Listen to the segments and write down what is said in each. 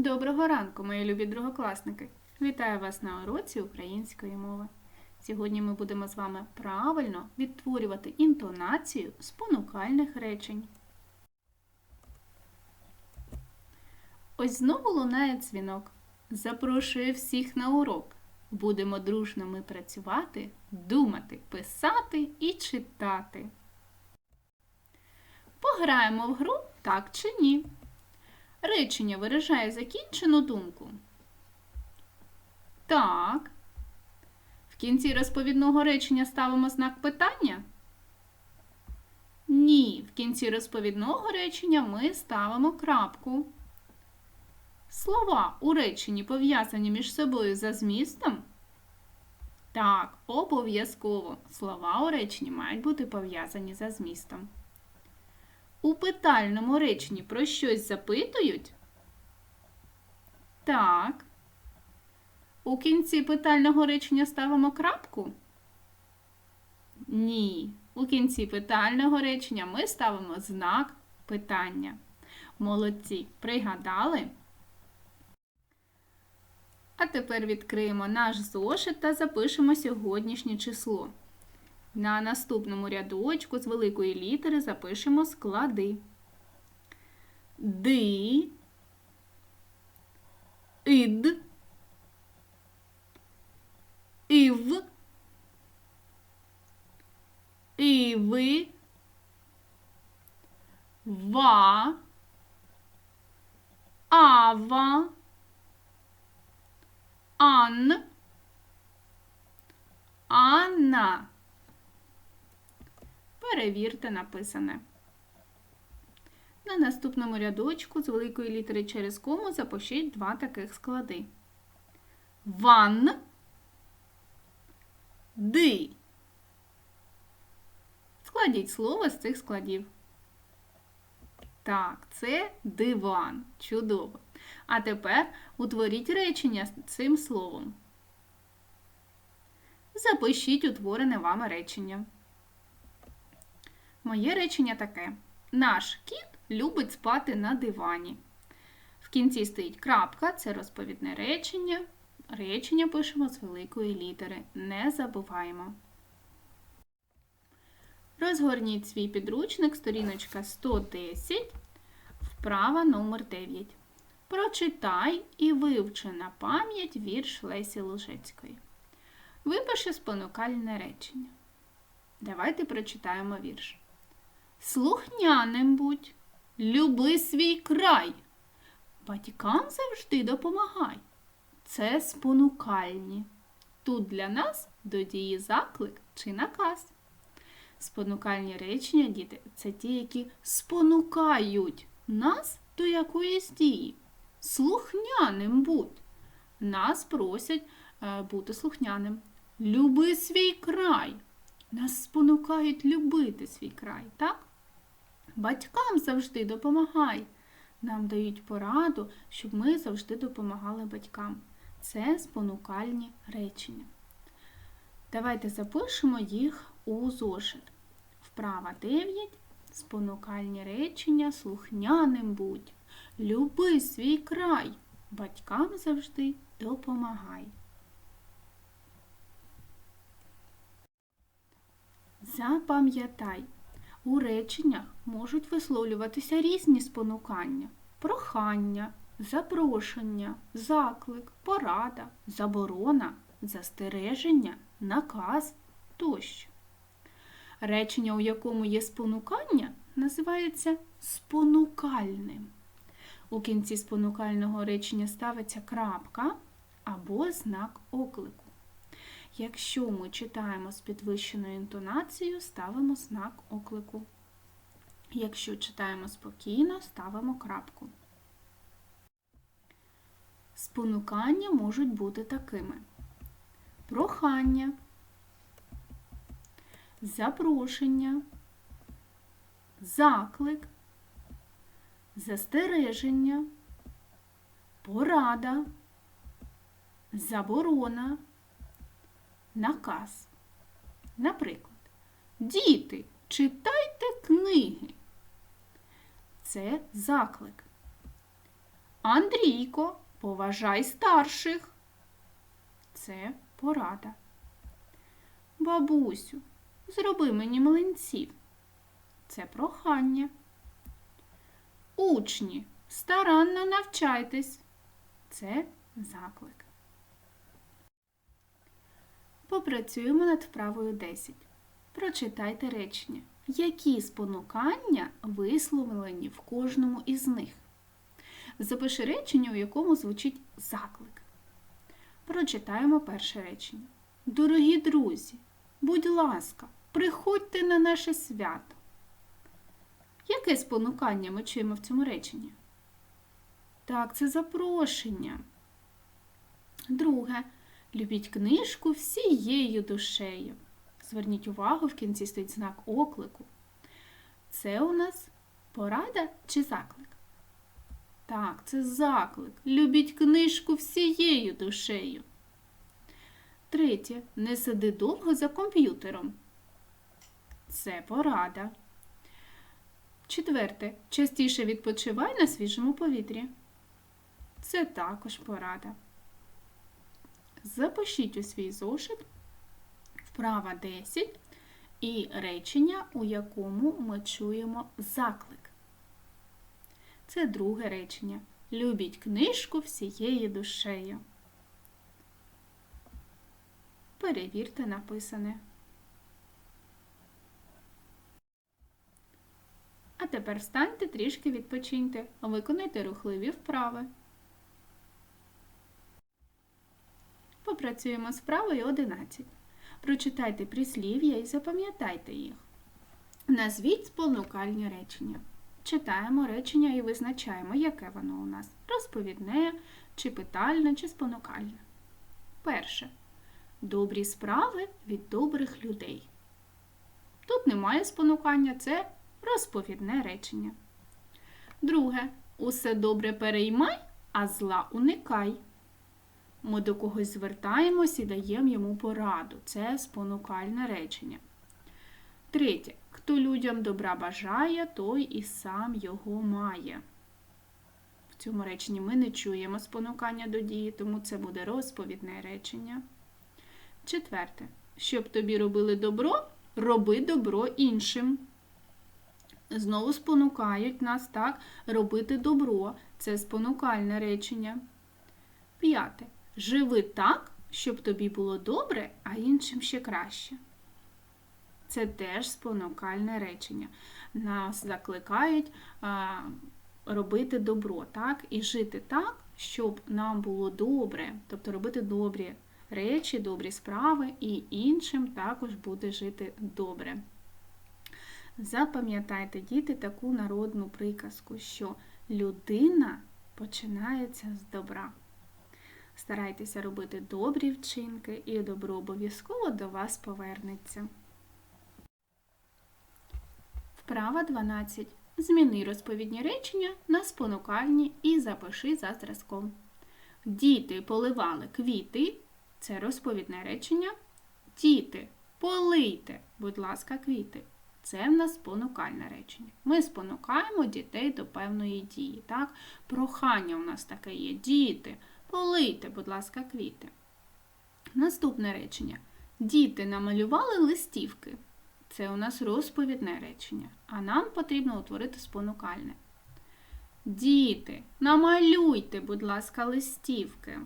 Доброго ранку, мої любі другокласники! Вітаю вас на уроці української мови. Сьогодні ми будемо з вами правильно відтворювати інтонацію спонукальних речень. Ось знову лунає дзвінок. Запрошую всіх на урок. Будемо дружно ми працювати, думати, писати і читати. Пограємо в гру так чи ні. Речення виражає закінчену думку. Так. В кінці розповідного речення ставимо знак питання? Ні. В кінці розповідного речення ми ставимо крапку. Слова у реченні пов'язані між собою за змістом? Так, обов'язково. Слова у реченні мають бути пов'язані за змістом. У питальному реченні про щось запитують? Так. У кінці питального речення ставимо крапку? Ні. У кінці питального речення ми ставимо знак питання. Молодці. Пригадали? А тепер відкриємо наш зошит та запишемо сьогоднішнє число. На наступному рядочку з великої літери запишемо склади. Ди, ід, ів, іви, ва, ава, ан, анна. Перевірте написане. На наступному рядочку з великої літери через кому запишіть два таких склади. Ван, ди. Складіть слово з цих складів. Так, це диван. Чудово. А тепер утворіть речення з цим словом. Запишіть утворене вами речення. Моє речення таке: наш кіт любить спати на дивані. В кінці стоїть крапка, це розповідне речення. Речення пишемо з великої літери. Не забуваємо. Розгорніть свій підручник, сторіночка 110, вправа номер 9. Прочитай і вивчи на пам'ять вірш Лесі Лужецької. Випиши спонукальне речення. Давайте прочитаємо вірш. Слухняним будь, люби свій край. Батькам завжди допомагай. Це спонукальні. Тут для нас до дії заклик чи наказ. Спонукальні речення, діти, це ті, які спонукають нас до якоїсь дії. Слухняним будь. Нас просять е, бути слухняним. Люби свій край. Нас спонукають любити свій край, так? Батькам завжди допомагай. Нам дають пораду, щоб ми завжди допомагали батькам. Це спонукальні речення. Давайте запишемо їх у зошит. Вправа 9. Спонукальні речення слухняним будь. Люби свій край. Батькам завжди допомагай. Запам'ятай, у реченнях можуть висловлюватися різні спонукання, прохання, запрошення, заклик, порада, заборона, застереження, наказ тощо. Речення, у якому є спонукання, називається спонукальним. У кінці спонукального речення ставиться крапка або знак оклику. Якщо ми читаємо з підвищеною інтонацією, ставимо знак оклику. Якщо читаємо спокійно, ставимо крапку. Спонукання можуть бути такими: прохання, запрошення, заклик, застереження, порада, заборона наказ. Наприклад, діти, читайте книги. Це заклик. Андрійко, поважай старших. Це порада. Бабусю, зроби мені млинців. Це прохання. Учні, старанно навчайтесь. Це заклик. Попрацюємо над вправою 10. Прочитайте речення. Які спонукання висловлені в кожному із них? Запиши речення, у якому звучить заклик. Прочитаємо перше речення. Дорогі друзі, будь ласка, приходьте на наше свято. Яке спонукання ми чуємо в цьому реченні? Так, це запрошення. Друге. Любіть книжку всією душею. Зверніть увагу, в кінці стоїть знак оклику. Це у нас порада чи заклик? Так, це заклик. Любіть книжку всією душею. Третє. Не сиди довго за комп'ютером. Це порада. Четверте. Частіше відпочивай на свіжому повітрі. Це також порада. Запишіть у свій зошит вправа 10 і речення, у якому ми чуємо заклик. Це друге речення. Любіть книжку всією душею. Перевірте написане. А тепер встаньте трішки відпочиньте. Виконайте рухливі вправи. Попрацюємо з вправою 11. Прочитайте прислів'я і запам'ятайте їх. Назвіть спонукальні речення. Читаємо речення і визначаємо, яке воно у нас розповідне, чи питальне, чи спонукальне. Перше. Добрі справи від добрих людей. Тут немає спонукання, це розповідне речення. Друге. Усе добре переймай, а зла уникай. Ми до когось звертаємось і даємо йому пораду. Це спонукальне речення. Третє. Хто людям добра бажає, той і сам його має. В цьому реченні ми не чуємо спонукання до дії, тому це буде розповідне речення. Четверте. Щоб тобі робили добро, роби добро іншим. Знову спонукають нас так робити добро. Це спонукальне речення. П'яте. Живи так, щоб тобі було добре, а іншим ще краще. Це теж спонукальне речення. Нас закликають робити добро, так? І жити так, щоб нам було добре, тобто робити добрі речі, добрі справи, і іншим також буде жити добре. Запам'ятайте, діти, таку народну приказку, що людина починається з добра. Старайтеся робити добрі вчинки, і добро обов'язково до вас повернеться. Вправа 12. Зміни розповідні речення на спонукальні і запиши за зразком. Діти поливали квіти. Це розповідне речення. Діти, полийте, будь ласка, квіти. Це в нас спонукальне речення. Ми спонукаємо дітей до певної дії. Так? Прохання у нас таке є. Діти, полийте, будь ласка, квіти. Наступне речення. Діти намалювали листівки. Це у нас розповідне речення. А нам потрібно утворити спонукальне. Діти, намалюйте, будь ласка, листівки.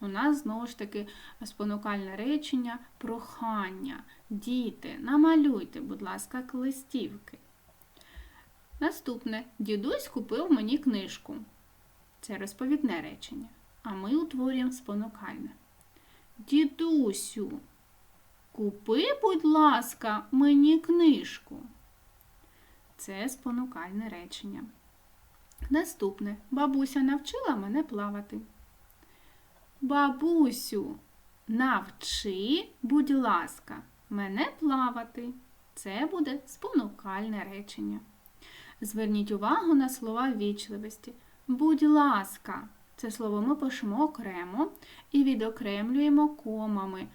У нас знову ж таки спонукальне речення прохання. Діти, намалюйте, будь ласка, листівки. Наступне. Дідусь купив мені книжку. Це розповідне речення. А ми утворюємо спонукальне. Дідусю, купи, будь ласка, мені книжку. Це спонукальне речення. Наступне. Бабуся навчила мене плавати. Бабусю, навчи, будь ласка, мене плавати. Це буде спонукальне речення. Зверніть увагу на слова вічливості. Будь ласка, це слово ми пишемо окремо і відокремлюємо комами.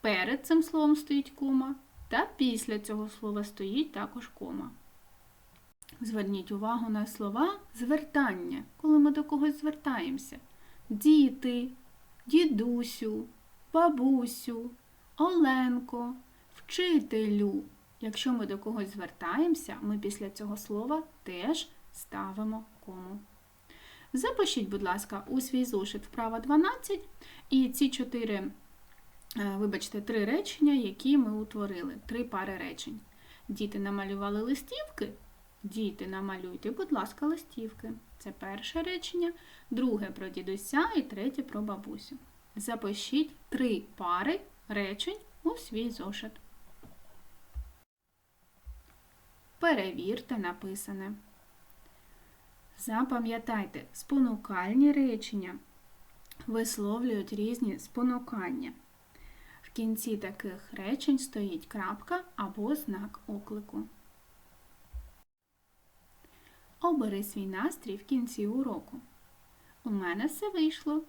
Перед цим словом стоїть кома, та після цього слова стоїть також кома. Зверніть увагу на слова звертання, коли ми до когось звертаємося. Діти, дідусю, бабусю, Оленко, вчителю. Якщо ми до когось звертаємося, ми після цього слова теж ставимо кому. Запишіть, будь ласка, у свій зошит вправа 12 і ці чотири, е, вибачте, три речення, які ми утворили, три пари речень. Діти намалювали листівки. Діти, намалюйте, будь ласка, листівки. Це перше речення, друге про дідуся і третє про бабусю. Запишіть три пари речень у свій зошит. Перевірте написане. Запам'ятайте, спонукальні речення висловлюють різні спонукання. В кінці таких речень стоїть крапка або знак оклику. Обери свій настрій в кінці уроку. У мене все вийшло.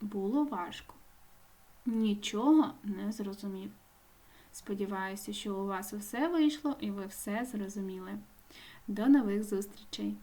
Було важко. Нічого не зрозумів. Сподіваюся, що у вас усе вийшло і ви все зрозуміли. До нових зустрічей!